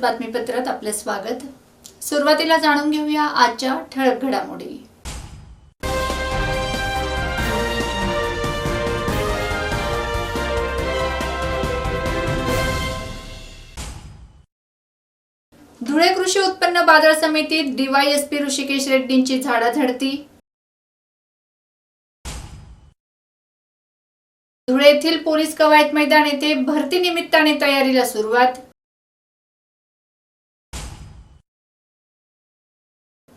बातमीपत्रात आपले स्वागत. सुरुवातीला जाणून घेऊया आजच्या ठळक घडामोडी. धुळे कृषी उत्पन्न बाजार समितीत डीवायएसपी ऋषिकेश रेड्डींची झाडाझडती. धुळे येथील पोलीस कवायत मैदान येथे भरती निमित्ताने तयारीला सुरुवात.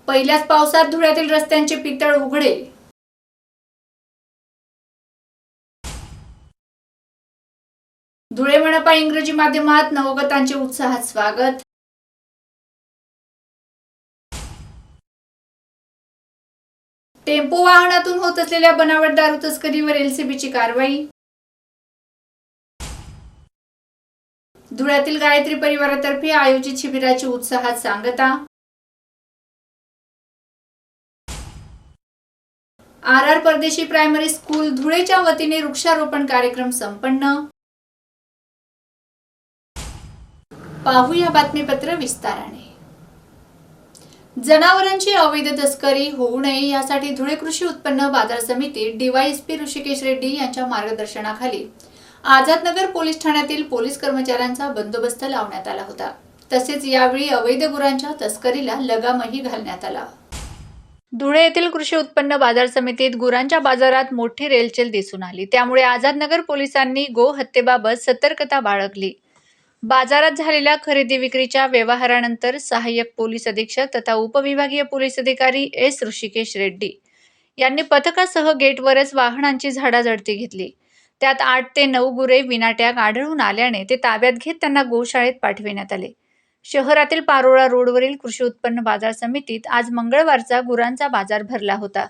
पहिल्याच पावसात धुळ्यातील रस्त्यांचे पितळ उघडे धुळे मनपा इंग्रजी माध्यमात नवगतांचे उत्साहात स्वागत. टेम्पो वाहनातून होत असलेल्या बनावट दारू तस्करीवर एलसीबीची कारवाई. धुळ्यातील गायत्री परिवारातर्फे आयोजित शिबिराची उत्साहात सांगता. R R Pardeshi primary school धुळेच्या वतीने वृक्षारोपण कार्यक्रम संपन्न. पाहूया बातमीपत्र विस्ताराने. जनावरांची अवैध तस्करी होऊ नये यासाठी धुळे कृषी उत्पन्न बाजार समिती डीवायएसपी ऋषिकेश रेड्डी यांच्या मार्गदर्शनाखाली आझादनगर पोलीस ठाण्यातील पोलीस कर्मचाऱ्यांचा बंदोबस्त लावण्यात आला होता. तसेच यावेळी अवैध गुरांच्या तस्करीला लगामही घालण्यात आला. धुळे येथील कृषी उत्पन्न बाजार समितीत गुरांच्या बाजारात मोठी रेलचेल दिसून आली. त्यामुळे आझादनगर पोलिसांनी गो हत्येबाबत सतर्कता बाळगली. बाजारात झालेल्या खरेदी विक्रीच्या व्यवहारानंतर सहाय्यक पोलीस अधीक्षक तथा उपविभागीय पोलीस अधिकारी एस. ऋषिकेश रेड्डी यांनी पथकासह गेटवरच वाहनांची झाडाझडती घेतली. त्यात आठ ते नऊ गुरे विनाट्याक आढळून आल्याने ते ताब्यात घेत त्यांना गोशाळेत पाठविण्यात आले. शहरातील पारोळा रोडवरील कृषी उत्पन्न बाजार समितीत आज मंगळवारचा गुरांचा बाजार भरला होता.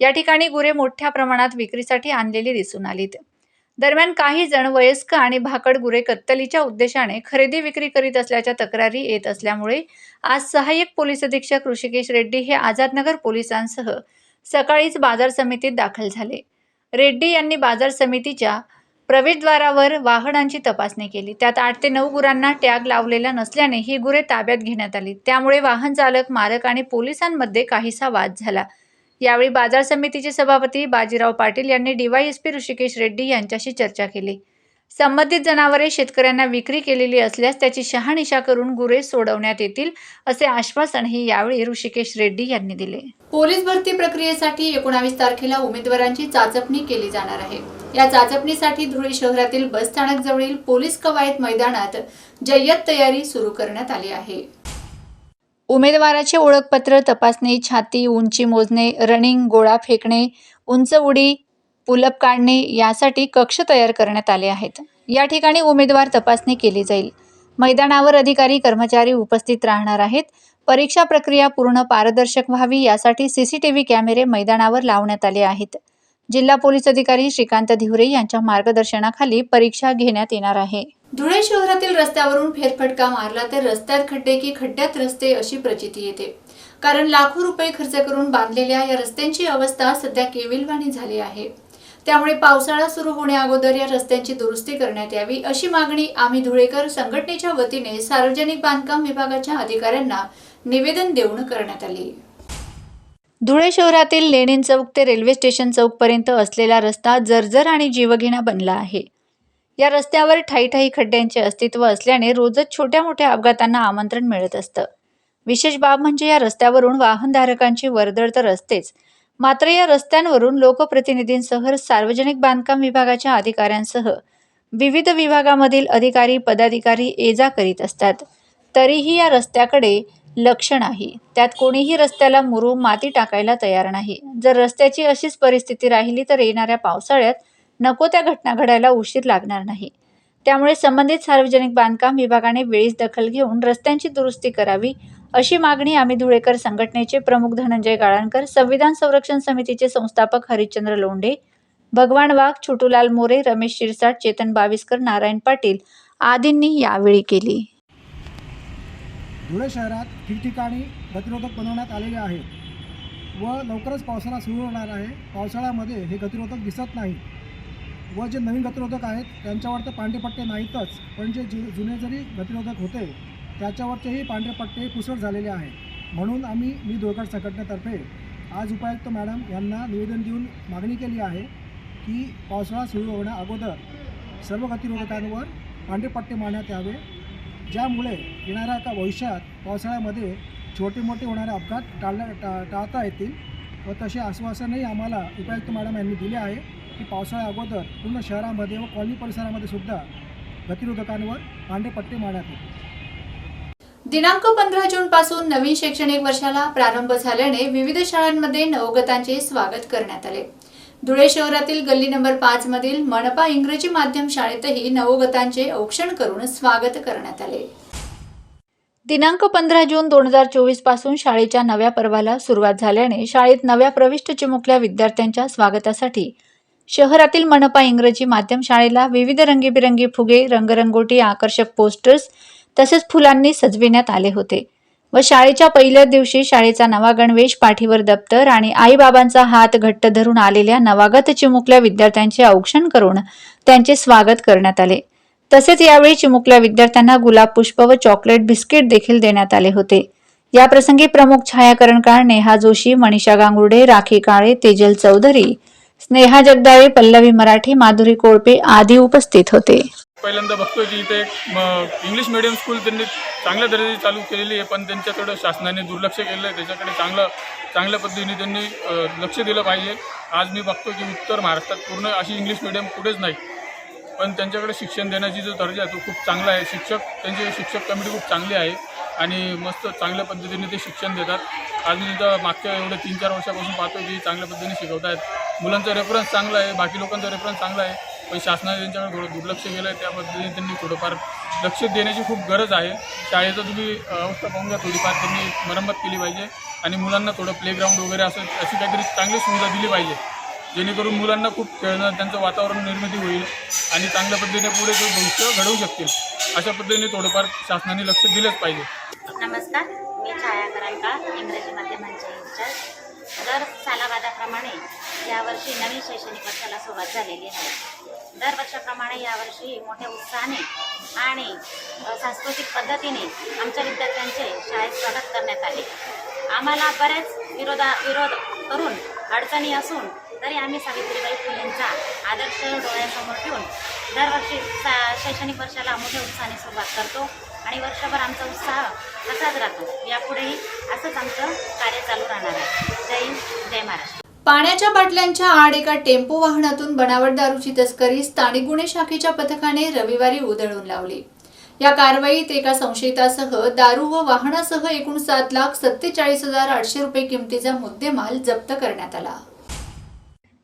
या ठिकाणी गुरे मोठ्या प्रमाणात विक्रीसाठी आणलेली दिसून आलीत. दरम्यान काही जण वयस्क आणि भाकड गुरे कत्तलीच्या उद्देशाने खरेदी विक्री करीत असल्याच्या तक्रारी येत असल्यामुळे आज सहाय्यक पोलीस अधीक्षक ऋषिकेश रेड्डी हे आझादनगर पोलिसांसह सकाळीच बाजार समितीत दाखल झाले. रेड्डी यांनी बाजार समितीच्या प्रवेशद्वारावर वाहनांची तपासणी केली. त्यात आठ ते नऊ गुरांना टॅग लावलेला नसल्याने ही गुरे ताब्यात घेण्यात आली. त्यामुळे वाहन चालक मालक आणि पोलिसांमध्ये काहीसा वाद झाला. यावेळी बाजार समितीचे सभापती बाजीराव पाटील यांनी डीवायएसपी ऋषिकेश रेड्डी यांच्याशी चर्चा केली. संबंधित जनावरे शेतकऱ्यांना विक्री केलेली असल्यास त्याची शहानिशा करून गुरे सोडवण्यात येतील असे आश्वासनही यावेळी ऋषिकेश रेड्डी यांनी दिले. पोलीस भरती प्रक्रियेसाठी एकोणावीस तारखेला उमेदवारांची चाचपणी केली जाणार आहे. या चाचपणीसाठी धुळे शहरातील बसस्थानक जवळील पोलीस कवायत मैदानात जय्यत तयारी सुरू करण्यात आली आहे. उमेदवाराचे ओळखपत्र तपासणी छाती उंची मोजणे रनिंग गोळा फेकणे उंच उडी पुलप काढणे यासाठी कक्ष तयार करण्यात आले आहेत. या ठिकाणी उमेदवार तपासणी केली जाईल. मैदानावर अधिकारी कर्मचारी उपस्थित राहणार आहेत. परीक्षा प्रक्रिया पूर्ण पारदर्शक व्हावी यासाठी सीसीटीव्ही कॅमेरे मैदानावर लावण्यात आले आहेत. जिल्हा पोलीस अधिकारी श्रीकांत धिवरे यांच्या मार्गदर्शनाखाली परीक्षा घेण्यात येणार आहे. धुळे शहरातील रस्त्यावरून फेरफटका मारला तर रस्त्यात खड्डे की खड्ड्यात रस्ते अशी प्रचिती येते. कारण लाखो रुपये खर्च करून बांधलेल्या या रस्त्यांची अवस्था सध्या केविलवाणी झाली आहे. त्यामुळे पावसाळा सुरू होण्याअगोदर या रस्त्यांची दुरुस्ती करण्यात यावी अशी मागणी आम्ही धुळेकर संघटनेच्या वतीने सार्वजनिक बांधकाम विभागाच्या अधिकाऱ्यांना निवेदन देऊन करण्यात आली. धुळे शहरातील लेणीन चौक ते रेल्वे स्टेशन चौकपर्यंत असलेला रस्ता जर्जर आणि जीवघेणा बनला आहे. या रस्त्यावर ठाईठाई खड्ड्यांचे अस्तित्व असल्याने रोजच छोट्या मोठ्या अपघातांना आमंत्रण मिळत असतं. विशेष बाब म्हणजे या रस्त्यावरून वाहनधारकांची वर्दळ तर असतेच मात्र या रस्त्यांवरून लोकप्रतिनिधींसह सार्वजनिक बांधकाम विभागाच्या अधिकाऱ्यांसह विविध विभागामधील अधिकारी पदाधिकारी ये जा करीत असतात. तरीही या रस्त्याकडे लक्ष नाही. त्यात कोणीही रस्त्याला मुरू माती टाकायला तयार नाही. जर रस्त्याची अशीच परिस्थिती राहिली तर येणाऱ्या पावसाळ्यात नको त्या घटना घडायला उशीर लागणार नाही. त्यामुळे संबंधित सार्वजनिक बांधकाम विभागाने वेळीच दखल घेऊन रस्त्यांची दुरुस्ती करावी अशी मागणी आम्ही धुळेकर संघटनेचे प्रमुख धनंजय गाळणकर संविधान संरक्षण समितीचे संस्थापक हरिश्चंद्र लोंढे भगवान वाघ छोटूलाल मोरे रमेश शिरसाट चेतन बाविस्कर नारायण पाटील आदींनी यावेळी केली. धुळे शहरात ठिकठिकाणी गतिरोधक बनवण्यात आलेले आहेत व लवकरच पावसाळा सुरू होणार आहे. पावसाळ्यामध्ये हे गतिरोधक दिसत नाही. व जे नवीन गतिरोधक आहेत त्यांच्यावर तर पांढरेपट्टे नाहीतच पण जे जु जुने जरी गतिरोधक होते त्याच्यावरचेही पांढरेपट्टे कुसळ पुसट झालेले आहेत. म्हणून आम्ही मी दुर्घट संघटनेतर्फे आज उपायुक्त मॅडम यांना निवेदन देऊन मागणी केली आहे की पावसाळा सुरू होण्या अगोदर सर्व गतिरोधकांवर पांढरेपट्टे मारण्यात यावे. ज्यामुळे येणाऱ्या आता भविष्यात पावसाळ्यामध्ये छोटे मोठे होणारे अपघात टाळल्या टा टाळता येतील व तसे आश्वासनही आम्हाला उपायुक्त मॅडम यांनी दिले आहे. की पावसाळ्या अगोदर पूर्ण शहरामध्ये व कॉलनी परिसरामध्ये सुद्धा गतिरोधकांवर पांढरे पट्टे मारण्यात येतील दिनांक पंधरा जून पासून नवीन शैक्षणिक वर्षाला प्रारंभ झाल्याने विविध शाळांमध्ये नवगतांचे स्वागत करण्यात आले. धुळे शहरातील गल्ली नंबर पाच मधील मनपा इंग्रजी माध्यम शाळेतही नवगतांचे औक्षण करून स्वागत करण्यात आले. दिनांक पंधरा जून दोन हजार चोवीसपासून शाळेच्या नव्या पर्वाला सुरुवात झाल्याने शाळेत नव्या प्रविष्ट चिमुकल्या विद्यार्थ्यांच्या स्वागतासाठी शहरातील मनपा इंग्रजी माध्यम शाळेला विविध रंगीबिरंगी फुगे रंगरंगोटी आकर्षक पोस्टर्स तसेच फुलांनी सजविण्यात आले होते. व शाळेच्या पहिल्या दिवशी शाळेचा नवा गणवेश पाठीवर दप्तर आणि आईबाबांचा हात घट्ट धरून आलेल्या नवागत चिमुकल्या विद्यार्थ्यांचे औक्षण करून त्यांचे स्वागत करण्यात आले. तसेच यावेळी चिमुकल्या विद्यार्थ्यांना गुलाब पुष्प व चॉकलेट बिस्किट देखील देण्यात आले होते. याप्रसंगी प्रमुख छायाकरणकार नेहा जोशी मनीषा गांगुर्डे राखी काळे तेजल चौधरी स्नेहा जगदाळे पल्लवी मराठी माधुरी कोळपे आदी उपस्थित होते. पहिल्यांदा बघतोय की इथे एक इंग्लिश मिडियम स्कूल त्यांनी चांगल्या दर्जाची चालू केलेली आहे पण त्यांच्याकडं शासनाने दुर्लक्ष केलं आहे त्याच्याकडे चांगलं चांगल्या पद्धतीने त्यांनी लक्ष दिलं पाहिजे. आज मी बघतो की उत्तर महाराष्ट्रात पूर्ण अशी इंग्लिश मिडियम कुठेच नाही. पण त्यांच्याकडे शिक्षण देण्याची जो दर्जा आहे तो खूप चांगला आहे. शिक्षक त्यांची शिक्षक कमिटी खूप चांगली आहे आणि मस्त चांगल्या पद्धतीने ते शिक्षण देतात. आज मी तिथं मागच्या एवढ्या तीन चार वर्षापासून पाहतो की चांगल्या पद्धतीने शिकवत आहेत मुलांचा रेफरन्स चांगला आहे बाकी लोकांचा रेफरन्स चांगला आहे. पण शासनाने त्यांच्याकडे थोडं दुर्लक्ष केलं आहे त्या पद्धतीने त्यांनी थोडंफार लक्ष देण्याची खूप गरज आहे. शाळेचं तुम्ही अवस्था पाहून घ्या थोडीफार त्यांनी मरम्मत केली पाहिजे. आणि मुलांना थोडं प्लेग्राऊंड वगैरे असं अशी काहीतरी चांगली सुविधा दिली पाहिजे. जेणेकरून मुलांना खूप खेळणं त्यांचं वातावरण निर्मिती होईल आणि चांगल्या पद्धतीने पुढे ते भविष्य घडवू शकतील. अशा पद्धतीने थोडंफार शासनाने लक्ष दिलंच पाहिजे. नमस्कार. मी छाया इंग्रजी माध्यमांचे इंचार्ज दर यावर्षी नवीन शैक्षणिक वर्षाला सुरुवात झालेली आहे. दरवर्षाप्रमाणे यावर्षी मोठ्या उत्साहाने आणि सांस्कृतिक पद्धतीने आमच्या विद्यार्थ्यांचे शाळेत स्वागत करण्यात आले. आम्हाला बरेच विरोधा विरोध करून अडचणी असून तरी आम्ही सावित्रीबाई फुलेंचा आदर्श डोळ्यासमोर ठेवून दरवर्षी सा शैक्षणिक वर्षाला मोठ्या उत्साहाने सुरुवात करतो. आणि वर्षभर आमचा उत्साह तसाच राहतो. यापुढेही असंच आमचं कार्य चालू राहणार आहे. जय हिंद जय महाराष्ट्र. पाण्याच्या बाटल्यांच्या आड एका टेम्पो वाहनातून बनावट दारूची तस्करी स्थानिक गुन्हे शाखेच्या पथकाने रविवारी उधळून लावली. या कारवाईत एका संशयितासह दारू व वाहनासह एकूण सात लाख सत्तेचाळीस हजार आठशे रुपये किमतीचा मुद्देमाल जप्त करण्यात आला.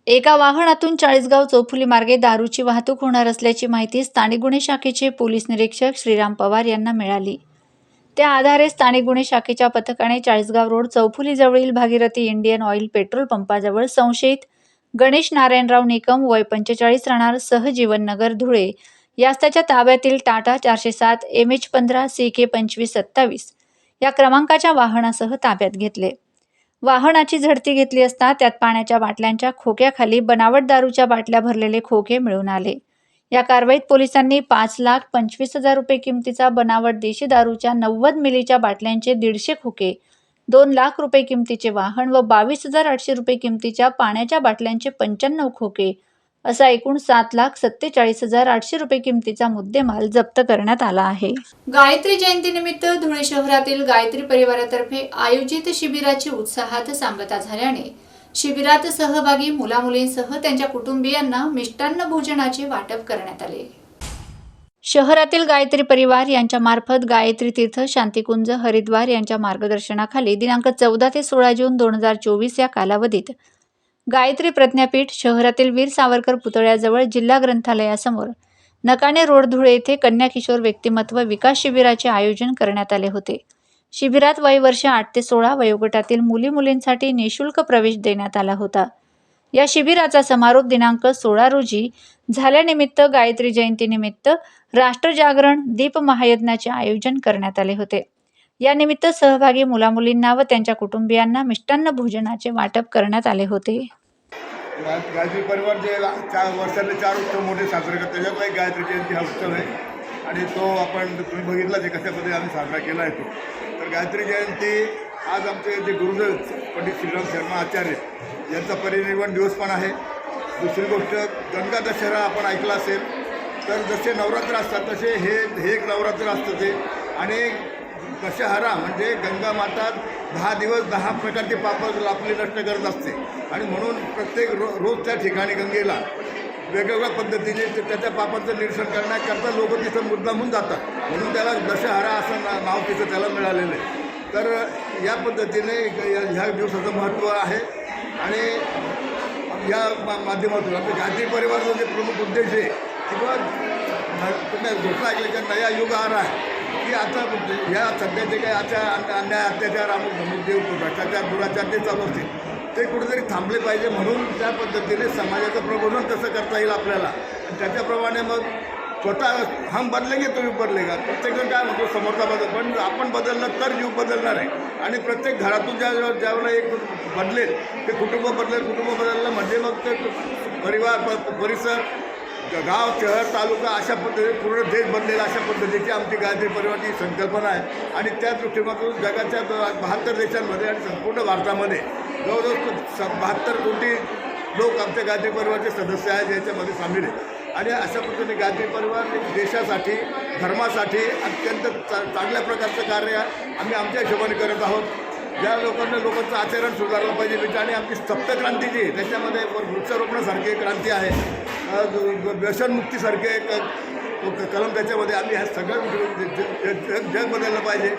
एका वाहनातून चाळीसगाव चौफुली मार्गे दारूची वाहतूक होणार असल्याची माहिती स्थानिक गुन्हे शाखेचे पोलीस निरीक्षक श्रीराम पवार यांना मिळाली. त्या आधारे स्थानिक गुन्हे शाखेच्या पथकाने चाळीसगाव रोड चौफुलीजवळील भागीरथी इंडियन ऑइल पेट्रोल पंपाजवळ संशयित गणेश नारायणराव निकम वय पंचेचाळीस राहणार सहजीवन नगर धुळे यास त्याच्या ताब्यातील टाटा चारशे सात एम एच पंधरा सी के पंचवीस सत्तावीस या क्रमांकाच्या वाहनासह ताब्यात घेतले. वाहनाची झडती घेतली असता त्यात पाण्याच्या बाटल्यांच्या खोक्याखाली बनावट दारूच्या बाटल्या भरलेले खोके मिळून आले. या कारवाईत पोलिसांनी पाच लाख पंचवीस हजार रुपये किमतीचा बनावट देशी दारूच्या नव्वद मिलीच्या बाटल्यांचे दीडशे खोके दोन लाख रुपये किमतीचे वाहन व बावीस हजार आठशे रुपये किमतीच्या पाण्याच्या बाटल्यांचे पंच्याण्णव खोके असा एकूण सात लाख सत्तेचाळीस हजार आठशे रुपये किमतीचा मुद्देमाल जप्त करण्यात आला आहे. गायत्री जयंतीनिमित्त धुळे शहरातील गायत्री परिवारातर्फे आयोजित शिबिराची उत्साहात सांगता झाल्याने शिबिरात सहभागी मुलामुलींसह त्यांच्या कुटुंबियांना मिष्टान्न भोजनाचे वाटप करण्यात आले. शहरातील गायत्री परिवार यांच्या मार्फत गायत्री तीर्थ शांतिकुंज हरिद्वार यांच्या मार्गदर्शनाखाली दिनांक चौदा ते सोळा जून दोन हजार चोवीस या कालावधीत गायत्री प्रज्ञापीठ शहरातील वीर सावरकर पुतळ्याजवळ जिल्हा ग्रंथालयासमोर नकाने रोड धुळे येथे कन्या किशोर व्यक्तिमत्व विकास शिबिराचे आयोजन करण्यात आले होते. शिबिरात वयवर्ष आठ ते सोळा वयोगटातील मुली मुलींसाठी निशुल्क प्रवेश देण्यात आला होता. या शिबिराचा समारोप दिनांक सोळा रोजी झाल्यानिमित्त गायत्री जयंतीनिमित्त राष्ट्रजागरण दीप महायज्ञाचे आयोजन करण्यात आले होते. यानिमित्त सहभागी मुलामुलींना व त्यांच्या कुटुंबियांना मिष्टान्न भोजनाचे वाटप करण्यात आले होते. गायत्री परिवार जे चार वर्षातले चार उत्सव मोठे साजरे करतात त्याच्यामुळे एक गायत्री जयंती हा उत्सव आहे. आणि तो आपण तुम्ही बघितला जे कशा पद्धतीने आम्ही साजरा केला आहे तो. तर गायत्री जयंती आज आमचे जे गुरुदेव पंडित श्रीराम शर्मा आचार्य यांचा परिनिर्वाण दिवस पण आहे. दुसरी गोष्ट गंगा दशहरा आपण ऐकला असेल तर जसे नवरात्र असतात तसे हे हे एक नवरात्र असतं ते. आणि दशहरा म्हणजे गंगा माता दहा दिवस दहा प्रकारचे पापड आपली नष्ट करत असते. आणि म्हणून प्रत्येक रो रोज त्या ठिकाणी गंगेला वेगवेगळ्या पद्धतीने ते त्याच्या पापांचं निरसन करण्याकरता लोक तिथं मुद्दामून जातात. म्हणून त्याला दशहरा असं ना नाव तिथं त्याला मिळालेलं आहे. तर या पद्धतीने या ह्या दिवसाचं महत्त्व आहे. आणि या मा माध्यमातून आपल्या गांधी परिवाराचा जे प्रमुख उद्देश आहे किंवा तुम्ही घोषणा ऐकल्याच्या नया युग आ रहा है. की आता ह्या सध्या जे काही आता अन्याय अत्याचार अमुक जे भ्रष्टाचार दुराचार ते चालू असतील. ते कुठेतरी थांबले पाहिजे म्हणून त्या पद्धतीने समाजाचं प्रबोधन कसं करता येईल आपल्याला. आणि त्याच्याप्रमाणे मग स्वतः हम बदलेंगे तुम्ही बदलेगा. प्रत्येकजण काय म्हणतो समोरचा बदल. पण आपण बदललं तर जीव बदलणार आहे. आणि प्रत्येक घरातून ज्या ज्यावेळेला एक बदलेल ते कुटुंब बदलेल कुटुंब बदललं म्हणजे मग ते परिवार परिसर गाव शहर तालुका अशा पद्धतीने पूर्ण देश बनलेला अशा पद्धतीची आमची गायत्री परिवारची संकल्पना आहे. आणि त्या दृष्टिकोनातून जगाच्या बहात्तर देशांमध्ये आणि संपूर्ण भारतामध्ये जवळजवळ स बहात्तर कोटी लोक आमच्या गायत्री परिवाराचे सदस्य आहेत याच्यामध्ये सामील आहेत. आणि अशा पद्धतीने गायत्री परिवार देशासाठी धर्मासाठी अत्यंत चा चांगल्या प्रकारचं कार्य आम्ही आमच्या हिशोबाने करत आहोत. ज्या लोकांना लोकांचं आचरण सुधारलं पाहिजे विचार आणि आमची सप्तक्रांती जी त्याच्यामध्ये वृक्षारोपणासारखी एक क्रांती आहे. व्यसनमुक्तीसारखे एक कलम त्याच्यामध्ये आम्ही ह्या सगळं जग जग बदललं पाहिजे.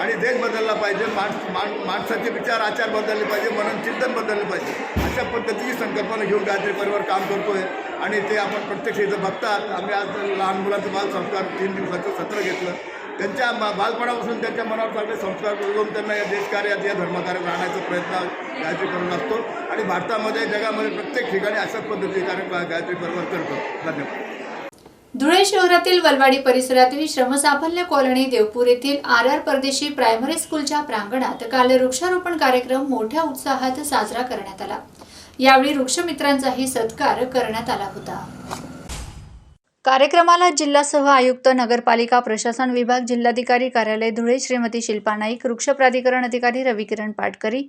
आणि देश बदलला पाहिजे माणस माण माणसाचे विचार आचार बदलले पाहिजे मनन चिंतन बदललं पाहिजे. अशा पद्धतीची संकल्पना घेऊन गायत्री परिवार काम करतो आहे आणि ते आपण प्रत्यक्ष इथं बघतात. आम्ही आज लहान मुलांचं बालसंस्कार तीन दिवसाचं सत्र घेतलं. त्यांच्या बालपणापासून त्यांच्या मनावर चांगले संस्कार करून त्यांना या देशकार्यात या धर्मकार्यात राहण्याचा प्रयत्न गायत्री करून असतो. आणि भारतामध्ये जगामध्ये प्रत्येक ठिकाणी अशाच पद्धतीचे कार्यक्रम गायत्री परिवार करतो. धन्यवाद. धुळे शहरातील वलवाडी परिसरातील श्रमसाफल्य कॉलनी देवपूर येथील आर आर परदेशी प्रायमरी स्कूलच्या प्रांगणात काल वृक्षारोपण कार्यक्रम मोठ्या उत्साहात साजरा करण्यात आला. यावेळी वृक्षमित्रांचाही सत्कार करण्यात आला होता. कार्यक्रमाला जिल्हासह आयुक्त नगरपालिका प्रशासन विभाग जिल्हाधिकारी कार्यालय धुळे श्रीमती शिल्पा नाईक वृक्ष प्राधिकरण अधिकारी रविकिरण पाटकरी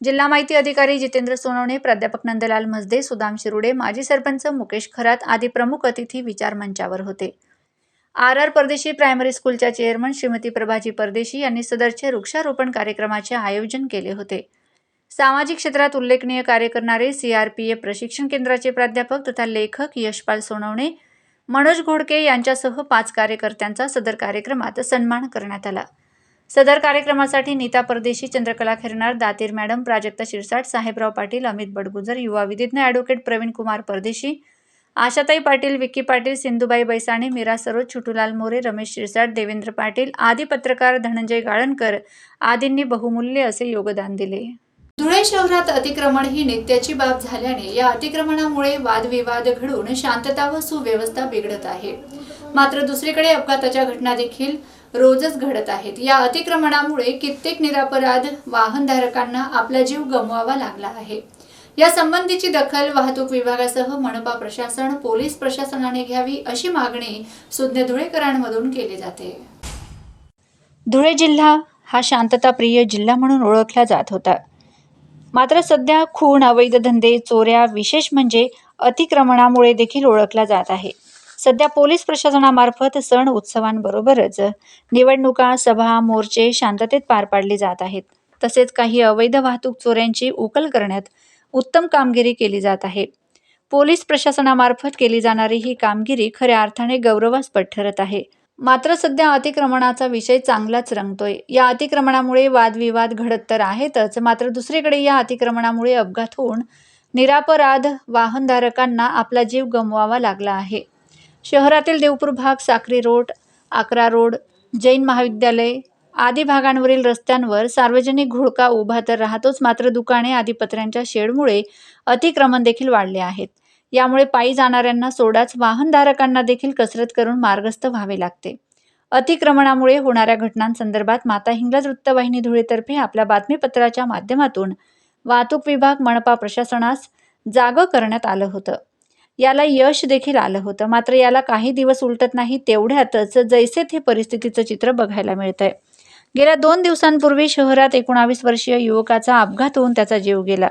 जिल्हा माहिती अधिकारी जितेंद्र सोनवणे प्राध्यापक नंदलाल मजदे सुदाम शिरुडे माजी सरपंच मुकेश खरात आदी प्रमुख अतिथी विचार मंचावर होते. आर आर परदेशी प्रायमरी स्कूलच्या चेअरमन श्रीमती प्रभाजी परदेशी यांनी सदरचे वृक्षारोपण कार्यक्रमाचे आयोजन केले होते. सामाजिक क्षेत्रात उल्लेखनीय कार्य करणारे सीआरपीएफ प्रशिक्षण केंद्राचे प्राध्यापक तथा लेखक यशपाल सोनवणे मनोज घोडके यांच्यासह पाच कार्यकर्त्यांचा सदर कार्यक्रमात सन्मान करण्यात आला. सदर कार्यक्रमासाठी नीता परदेशी चंद्रकला खिरणार दातीर मॅडम प्राजक्ता शिरसाट साहेबराव पाटील अमित बडगुजर युवा विधिज्ञ ॲडव्होकेट प्रवीण कुमार परदेशी आशाताई पाटील विक्की पाटील सिंधुबाई बैसाणे मीरा सरोज छुटूलाल मोरे रमेश शिरसाट देवेंद्र पाटील आदी पत्रकार धनंजय गाळणकर आदींनी बहुमूल्य असे योगदान दिले. धुळे शहरात अतिक्रमण ही नित्याची बाब झाल्याने या अतिक्रमणामुळे वादविवाद घडून शांतता व सुव्यवस्था बिघडत आहे. मात्र दुसरीकडे अपघाताच्या घटना देखील रोजच घडत आहेत. या अतिक्रमणामुळे कित्येक निरापराध वाहनधारकांना आपला जीव गमवावा लागला आहे. या संबंधीची दखल वाहतूक विभागासह मनपा प्रशासन पोलीस प्रशासनाने घ्यावी अशी मागणी सुज्ञ धुळेकरांमधून केली जाते. धुळे जिल्हा हा शांतताप्रिय जिल्हा म्हणून ओळखला जात होता. मात्र सध्या खून अवैध धंदे चोऱ्या विशेष म्हणजे अतिक्रमणामुळे देखील ओळखला जात आहे. सध्या पोलीस प्रशासनामार्फत सण उत्सवांबरोबरच निवडणुका सभा मोर्चे शांततेत पार पाडले जात आहेत. तसेच काही अवैध वाहतूक चोऱ्यांची उकल करण्यात उत्तम कामगिरी केली जात आहे. पोलीस प्रशासनामार्फत केली जाणारी ही कामगिरी खऱ्या अर्थाने गौरवास्पद ठरत आहे. मात्र सध्या अतिक्रमणाचा विषय चांगलाच रंगतोय. या अतिक्रमणामुळे वादविवाद घडत तर आहेतच मात्र दुसरीकडे या अतिक्रमणामुळे अपघात होऊन निरापराध वाहनधारकांना आपला जीव गमवावा लागला आहे. शहरातील देवपूर भाग साक्री रोड आकरा रोड जैन महाविद्यालय आदी भागांवरील रस्त्यांवर सार्वजनिक घोळका उभा तर राहतोच मात्र दुकाने आदी पत्र्यांच्या शेडमुळे अतिक्रमण देखील वाढले आहेत. यामुळे पायी जाणाऱ्यांना सोडाच वाहनधारकांना देखील कसरत करून मार्गस्थ व्हावे लागते. अतिक्रमणामुळे होणाऱ्या घटनांसंदर्भात माता हिंगलाज वृत्तवाहिनी धुळेतर्फे आपल्या बातमीपत्राच्या माध्यमातून वाहतूक विभाग मनपा प्रशासनास जागं करण्यात आलं होतं. याला यश देखील आलं होतं. मात्र याला काही दिवस उलटत नाही तेवढ्यातच जैसे ते परिस्थितीचं चित्र बघायला मिळतंय. गेल्या दोन दिवसांपूर्वी शहरात एकोणावीस वर्षीय युवकाचा अपघात होऊन त्याचा जीव गेला.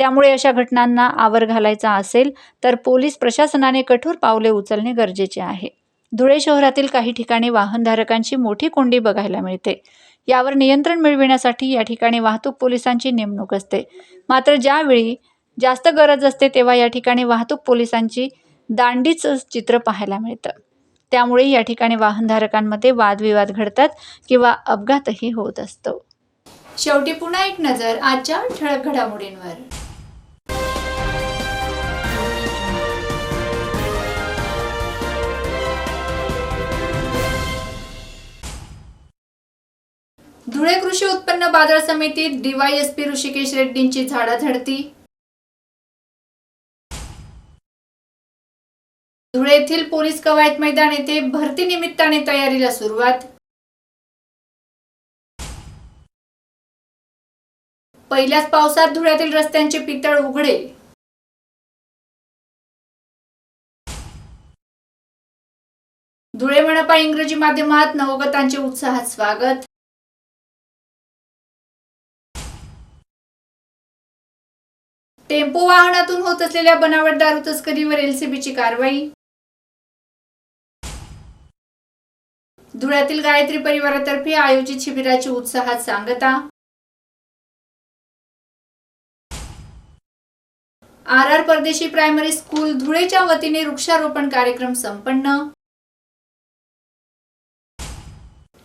त्यामुळे अशा घटनांना आवर घालायचा असेल तर पोलीस प्रशासनाने कठोर पावले उचलणे गरजेचे आहे. धुळे शहरातील काही ठिकाणी वाहनधारकांची मोठी कोंडी बघायला मिळते. यावर नियंत्रण मिळविण्यासाठी या ठिकाणी वाहतूक पोलिसांची नेमणूक असते. मात्र ज्यावेळी जास्त गरज असते तेव्हा या ठिकाणी वाहतूक पोलिसांची दांडीच चित्र पाहायला मिळतं. त्यामुळे या ठिकाणी वाहनधारकांमध्ये वादविवाद घडतात किंवा अपघातही होत असतो. शेवटी पुन्हा एक नजर आजच्या ठळक घडामोडींवर. धुळे कृषी उत्पन्न बाजार समितीत डीवायएसपी ऋषिकेश रेड्डींची झाडाझडती धुळे येथील पोलीस कवायत मैदान येथे भरती निमित्ताने तयारीला सुरुवात. पहिल्याच पावसात धुळ्यातील रस्त्यांचे पितळ उघडे धुळे मनपा इंग्रजी माध्यमात नवगतांचे उत्साहात स्वागत. टेम्पो वाहनातून होत असलेल्या बनावट दारू तस्करीवर एलसीबीची कारवाई. धुळ्यातील गायत्री परिवारातर्फे आयोजित शिबिराची उत्साहात सांगता. R R Pardeshi primary school धुळेच्या वतीने वृक्षारोपण कार्यक्रम संपन्न.